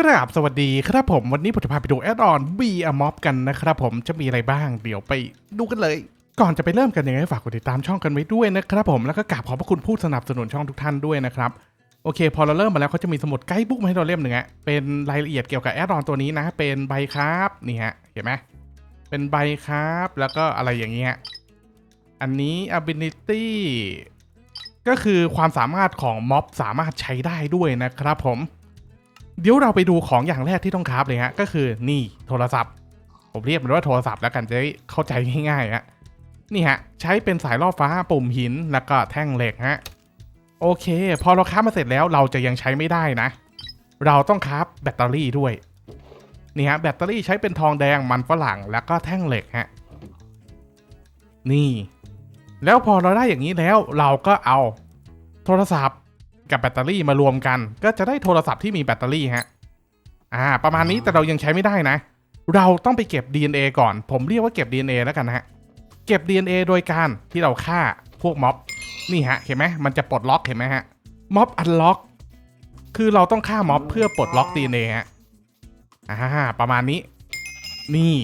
กราบสวัสดีครับผมวันนี้ผมจะพาไปดูแอดออนบีอม็อบกันนะครับผมจะมีอะไรบ้างเดี๋ยวไปดูกันเลย ก่อนจะไปเริ่มกันยังไงฝากกดติดตามช่องกันไว้ด้วยนะครับผมแล้วก็กราบขอบพระคุณผู้สนับสนุนช่องทุกท่านด้วยนะครับโอเค พอเราเริ่มมาแล้วเขาจะมีสมุดไกด์บุ๊กมาให้เราเล่มหนึ่งอะเป็นรายละเอียดเกี่ยวกับแอดออนตัวนี้นะ เป็นใบครับนี่ฮะเห็นไหมเป็นใบครับแล้วก็อะไรอย่างเงี้ยอันนี้ ability ก็คือความสามารถของม็อบสามารถใช้ได้ด้วยนะครับผม เดี๋ยวเราไปดูของอย่างแรกที่ต้องคราฟเลยฮะก็คือนี่โทรศัพท์ ผมเรียกมันว่าโทรศัพท์แล้วกันจะได้เข้าใจง่ายๆฮะนี่ฮะ ใช้เป็นสายล่อฟ้าปุ่มหินแล้วก็แท่งเหล็กฮะโอเค พอเราคราฟมาเสร็จแล้วเราจะยังใช้ไม่ได้นะ เราต้องคราฟแบตเตอรี่ด้วยนี่ฮะแบตเตอรี่ใช้เป็นทองแดงมันฝรั่งแล้วก็แท่งเหล็กฮะนี่ แล้วพอเราได้อย่างนี้แล้วเราก็เอาโทรศัพท์ กับแบตเตอรี่มารวมกัน ก็จะได้โทรศัพท์ที่มีแบตเตอรี่ฮะอ่าประมาณนี้แต่เรายังใช้ไม่ได้นะ เราต้องไปเก็บ DNA ก่อน ผมเรียกว่าเก็บ DNA แล้วกันนะฮะเก็บ DNA โดยการที่เราฆ่าพวกม็อบนี่ฮะเห็นไหมมันจะปลดล็อกเห็นไหมฮะม็อบอันล็อกคือเราต้องฆ่าม็อบเพื่อปลดล็อก DNA ฮะอ่าประมาณนี้ นี่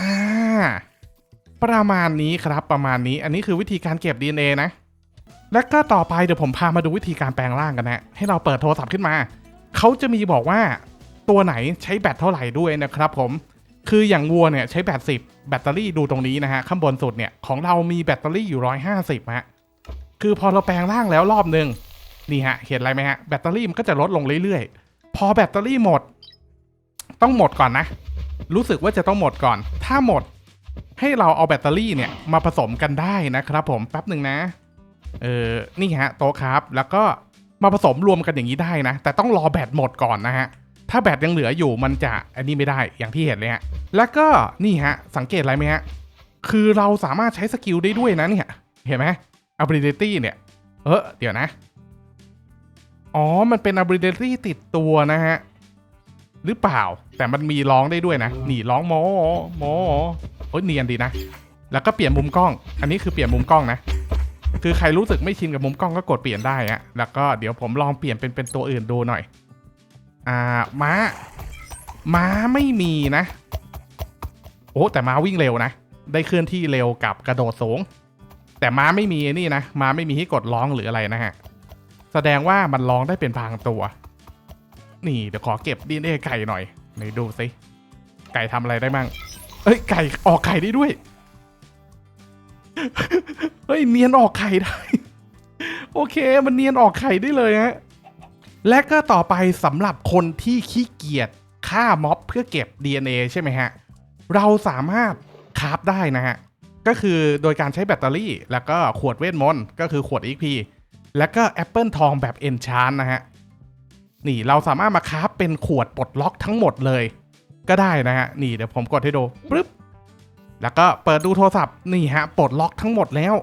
อ่าประมาณนี้ครับประมาณนี้อันนี้คือวิธีการเก็บ DNA นะ แล้วก็ต่อไปเดี๋ยวผมพามาดูวิธีการแปลงร่างกันนะ ให้เราเปิดโทรศัพท์ขึ้นมา เขาจะมีบอกว่าตัวไหนใช้แบตเท่าไหร่ด้วยนะครับผม คืออย่างวัวเนี่ยใช้แบตสิบแบตเตอรี่ดูตรงนี้นะฮะข้างบนสุดเนี่ยของเรามีแบตเตอรี่อยู่ร้อยห้าสิบฮะ คือพอเราแปลงร่างแล้วรอบหนึ่งนี่ฮะเห็นอะไรไหมฮะแบตเตอรี่มันก็จะลดลงเรื่อยๆ พอแบตเตอรี่หมด ต้องหมดก่อนนะ รู้สึกว่าจะต้องหมดก่อน ถ้าหมดให้เราเอาแบตเตอรี่เนี่ยมาผสมกันได้นะครับผมแป๊บหนึ่งนะ เออนี่ฮะโต๊ะครับ แล้วก็มาผสมรวมกันอย่างนี้ได้นะ แต่ต้องรอแบตหมดก่อนนะฮะ ถ้าแบตยังเหลืออยู่มันจะอันนี้ไม่ได้อย่างที่เห็นเลยฮะ แล้วก็นี่ฮะ สังเกตอะไรไหมฮะ คือเราสามารถใช้สกิลได้ด้วยนะเนี่ย เห็นไหม ability เนี่ย เออเดี๋ยวนะ อ๋อ มันเป็น ability ติดตัวนะฮะ หรือเปล่า แต่มันมีร้องได้ด้วยนะ นี่ร้องโมโมโอ้ยเนียนดีนะ แล้วก็เปลี่ยนมุมกล้อง อันนี้คือเปลี่ยนมุมกล้องนะ คือใครรู้สึกไม่ชินกับมุมกล้องก็กดเปลี่ยนได้อะแล้วก็เดี๋ยวผมลองเปลี่ยนเป็นเป็นตัวอื่นดูหน่อย อ่าม้า ม้าไม่มีนะ โอ้แต่ม้าวิ่งเร็วนะ ได้เคลื่อนที่เร็วกับกระโดดสูง แต่ม้าไม่มีนี่นะ ม้าไม่มีให้กดร้องหรืออะไรนะฮะ แสดงว่ามันร้องได้เป็นพางตัว นี่เดี๋ยวขอเก็บดีเอไก่หน่อยไหนดูสิไก่ทำอะไรได้มั่ง เอ้ยไก่ออกไข่ได้ด้วย เฮ้ยเนียนออกไข่ได้ โอเค มันเนียนออกไข่ได้เลยฮะและก็ต่อไปสำหรับคนที่ขี้เกียจฆ่าม็อบเพื่อเก็บ DNA ใช่ไหมฮะ เราสามารถคราฟได้นะฮะ ก็คือโดยการใช้แบตเตอรี่ แล้วก็ขวดเวทมนต์ก็คือขวด XP แล้วก็แอปเปิลทองแบบ Enchant นะฮะ นี่เราสามารถมาคราฟเป็นขวดปลดล็อกทั้งหมดเลย ก็ได้นะฮะ นี่เดี๋ยวผมกดให้ดูปึ๊บแล้วก็เปิดดูโทรศัพท์นี่ฮะปลดล็อกทั้งหมดแล้ว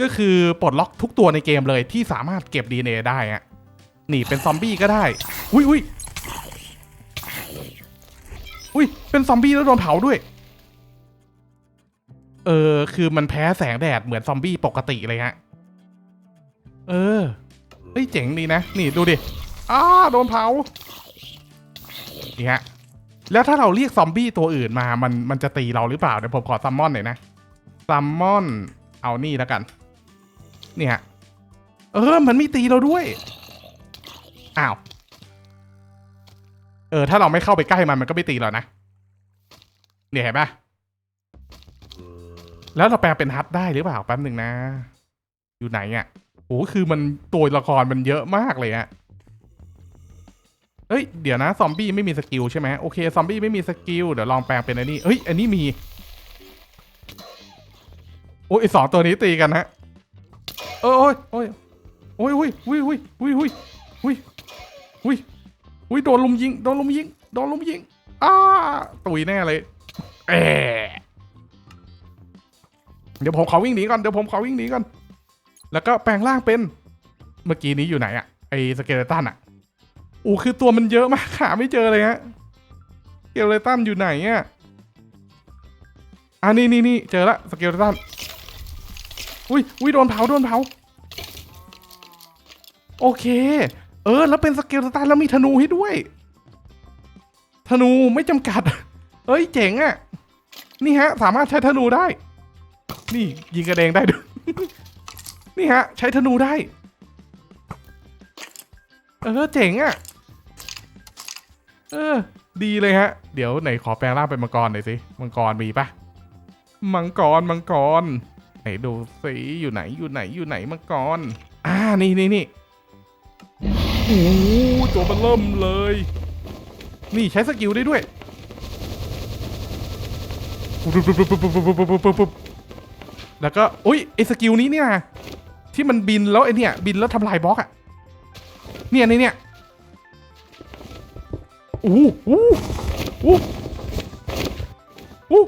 ก็คือปลดล็อกทุกตัวในเกมเลยที่สามารถเก็บ DNA ได้ฮะนี่เป็นซอมบี้ก็ได้ อุ้ยอุ้ยอุ้ยเป็นซอมบี้แล้วโดนเผาด้วย เออ คือมันแพ้แสงแดดเหมือนซอมบี้ปกติเลยฮะ เออ เฮ้ยเจ๋งดีนะ นี่ดูดิอ้าโดนเผา นี่ฮะ แล้วถ้าเราเรียกซอมบี้ตัวอื่นมา มันมันจะตีเราหรือเปล่า เดี๋ยวผมขอซัมมอนหน่อยนะ ซัมมอน เอานี่แล้วกัน เนี่ฮะเออ มันไม่ตีเราด้วย อ้าว เออ ถ้าเราไม่เข้าไปใกล้มันมันก็ไม่ตีเรานะ เนี่ยเห็นปะแล้วเราแปลเป็นฮัทได้หรือเปล่าแป๊บหนึ่งนะ อยู่ไหนอะโอ้คือมันตัวละครมันเยอะมากเลยอะเอ้ย เดี๋ยวนะ ซอมบี้ไม่มีสกิลใช่ไหมโอเค ซอมบี้ไม่มีสกิล เดี๋ยวลองแปลงเป็นอันนี้ เฮ้ย อันนี้มี โอ้ยสองตัวนี้ตีกันฮะ ออโอ้ยโอ้ยโอ้ยโอ้ยโอ้ยโอ้ยโอ้ยโอ้ยโอ้ยโอ้ยโอ้ยโดนลุมยิงโดนลุมยิงโดนลุมยิงอ้าตุยแน่เลยเอเดี๋ยวผมขอวิ่งหนีก่อนเดี๋ยวผมขอวิ่งหนีก่อนแล้วก็แปลงร่างเป็นเมื่อกี้นี้อยู่ไหนอะไอสเกเลตันอะโอ้คือตัวมันเยอะมากหาไม่เจอเลยฮะสเกเลตันอยู่ไหนอะอ่านี่นี่นี่เจอละสเกเลตัน อุ้ยอุ้ยโดนเผาโดนเผา โอเค เออ แล้วเป็นสเกลสตาร์แล้วมีธนูให้ด้วย ธนูไม่จำกัด เอ้ยเจ๋งอะ่ะ นี่ฮะ สามารถใช้ธนูได้ นี่ยิงกระเดงได้ด้วย นี่ฮะ ใช้ธนูได้ เออเจ๋งอะ่ะ เออ ดีเลยฮะ เดี๋ยวไหนขอแปลงร่างเป็นมังกรหน่อยสิ มังกรมีปะมังกรมังกร นดูสิอยู่ไหนอยู่ไหนอยู่ไหนมังกรอ่านี่นี่นี่โอ้ตัวมันเริ่มเลย นี่ใช้สกิลได้ด้วยแล้วก็อุ้ยไอสกิลนี้เนี่ยที่มันบินแล้วไอเนี่ยบินแล้วทำลายบล็อกอะเนี่ยในเนี่ยอู้อู้อู้อู้อู้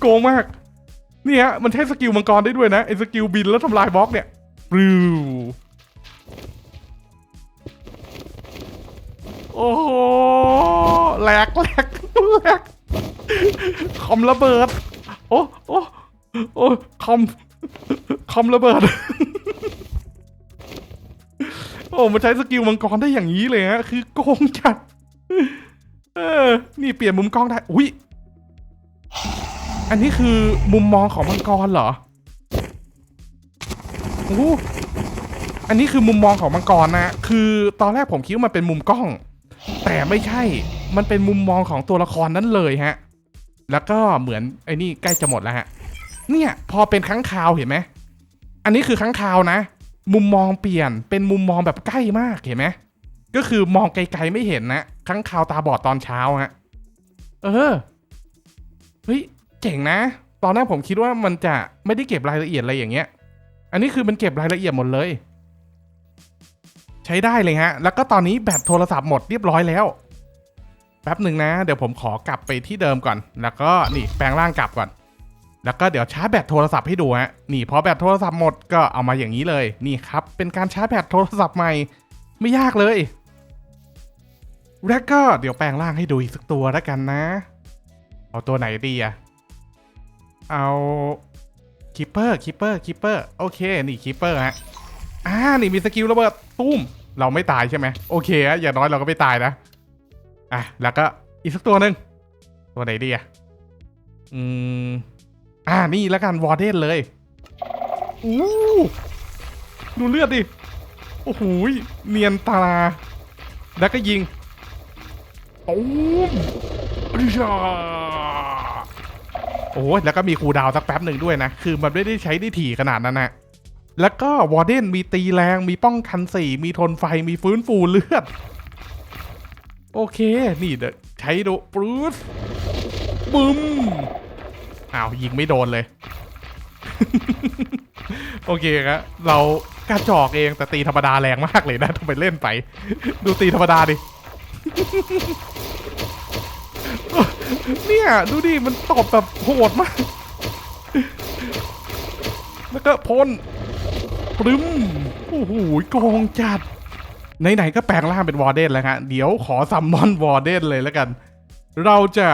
โกงมาก นี่ฮะ มันใช้สกิลมังกรได้ด้วยนะไอ้สกิลบินแล้วทำลายบล็อกเนี่ยปลิวโอ้โหแหลกแหลกแหลกคอมระเบิด โอ้โอ้โอ้คอมคอมระเบิด โอ้มันใช้สกิลมังกรได้อย่างนี้เลยฮะ คือโกงจัด เออ นี่เปลี่ยนมุมกล้องได้ อุ้ย อันนี้คือมุมมองของมังกรเหรอโอ้อันนี้คือมุมมองของมังกรนะ คือตอนแรกผมคิดว่ามันเป็นมุมกล้อง แต่ไม่ใช่ มันเป็นมุมมองของตัวละครนั้นเลยฮะ แล้วก็เหมือนไอ้นี่ใกล้จะหมดแล้วฮะ เนี่ยพอเป็นค้างคาวเห็นไหม อันนี้คือค้างคาวนะ มุมมองเปลี่ยน เป็นมุมมองแบบใกล้มากเห็นไหม ก็คือมองไกลๆไม่เห็นนะค้างคาวตาบอดตอนเช้าฮะ เออ เฮ้ย เจ๋งนะ ตอนแรกผมคิดว่ามันจะไม่ได้เก็บรายละเอียดอะไรอย่างเงี้ย อันนี้คือมันเก็บรายละเอียดหมดเลย ใช้ได้เลยฮะ แล้วก็ตอนนี้แบตโทรศัพท์หมดเรียบร้อยแล้ว แป๊บหนึ่งนะ เดี๋ยวผมขอกลับไปที่เดิมก่อน แล้วก็นี่แปลงร่างกลับก่อน แล้วก็เดี๋ยวชาร์จแบตโทรศัพท์ให้ดูฮะ นี่พอแบตโทรศัพท์หมดก็เอามาอย่างนี้เลย นี่ครับ เป็นการชาร์จแบตโทรศัพท์ใหม่ ไม่ยากเลย แล้วก็เดี๋ยวแปลงร่างให้ดูอีกสักตัวแล้วกันนะ เอาตัวไหนดีอะ เอาคิปเปอร์คิปเปอร์คิปเปอร์โอเค นี่คิปเปอร์ฮะอ่านี่มีสกิลระเบิดตุ้ม เราไม่ตายใช่ไหมโอเคอะอย่างน้อยเราก็ไม่ตายนะ อะ แล้วก็อีกสักตัวหนึ่งตัวไหนดีอะอืมอ่านี่แล้วกันวอร์เดนเลยอู้ดูเลือดดิ โอ้โหเนียนตา แล้วก็ยิงตูมอิชา โอ้ยแล้วก็มีคูดาวสักแป๊บหนึ่งด้วยนะ คือมันไม่ได้ใช้ได้ถี่ขนาดนั้นนะแล้วก็วอร์เดนมีตีแรง มีป้องกันสี่ มีทนไฟ มีฟื้นฟูเลือด โอเค นี่เดี๋ยวใช้ดูปรูสบึ้ม อ้าว ยิงไม่โดนเลย โอเคครับ เรากระจอกเองแต่ตีธรรมดาแรงมากเลยนะทำไมเล่นไป ดูตีธรรมดาดิ เนี่ย ดูดิ มันตอบแบบโหดมาก แล้วก็พ่นปรึมโอ้โหกองจัด ไหนๆก็แปลงร่างเป็นวอร์เดนแล้วฮะ เดี๋ยวขอซัมมอนวอร์เดนเลยแล้วกัน เราจะ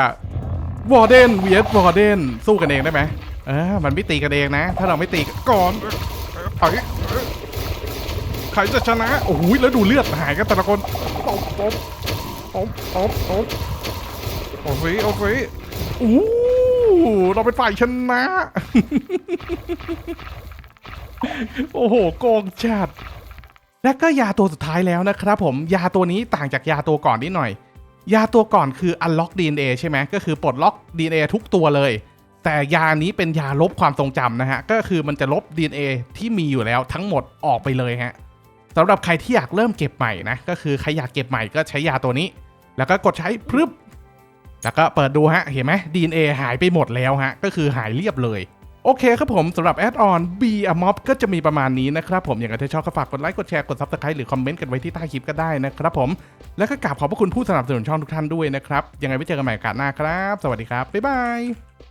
วอร์เดนเวียดวอร์เดนสู้กันเองได้ไหมเออมันไม่ตีกันเองนะ ถ้าเราไม่ตีก่อนเอ้ใครจะชนะ โอ้โหแล้วดูเลือดหายกันแต่ละคนตบตบตบตบตบ โอ้สิโอ้สิอู้เราเป็นฝ่ายชนะ โอ้โหโกงจัดและก็ยาตัวสุดท้ายแล้วนะครับผมยาตัวนี้ต่างจากยาตัวก่อนนิดหน่อย ยาตัวก่อนคือ unlock DNA ใช่ไหมก็คือปลดล็อก DNA ทุกตัวเลย แต่ยานี้เป็นยาลบความทรงจำนะฮะ ก็คือมันจะลบ DNA ที่มีอยู่แล้วทั้งหมดออกไปเลยฮะสำหรับใครที่อยากเริ่มเก็บใหม่นะ ก็คือใครอยากเก็บใหม่ก็ใช้ยาตัวนี้ แล้วก็กดใช้พรึบ แล้วก็เปิดดูฮะ เห็นไหม DNA หายไปหมดแล้วฮะ ก็คือหายเรียบเลย โอเคครับผมสำหรับแอดออน B a m o b ก็จะมีประมาณนี้นะครับผม อย่างไรถ้าชอบก็ฝากกดไลค์ กดแชร์ กด Subscribe หรือคอมเมนต์กันไว้ที่ใต้คลิปก็ได้นะครับผม แล้วก็กราบขอบพระคุณผู้สนับสนุนช่องทุกท่านด้วยนะครับ ยังไงไว้เจอกันใหม่โอกาสหน้าครับ สวัสดีครับ บ๊ายบาย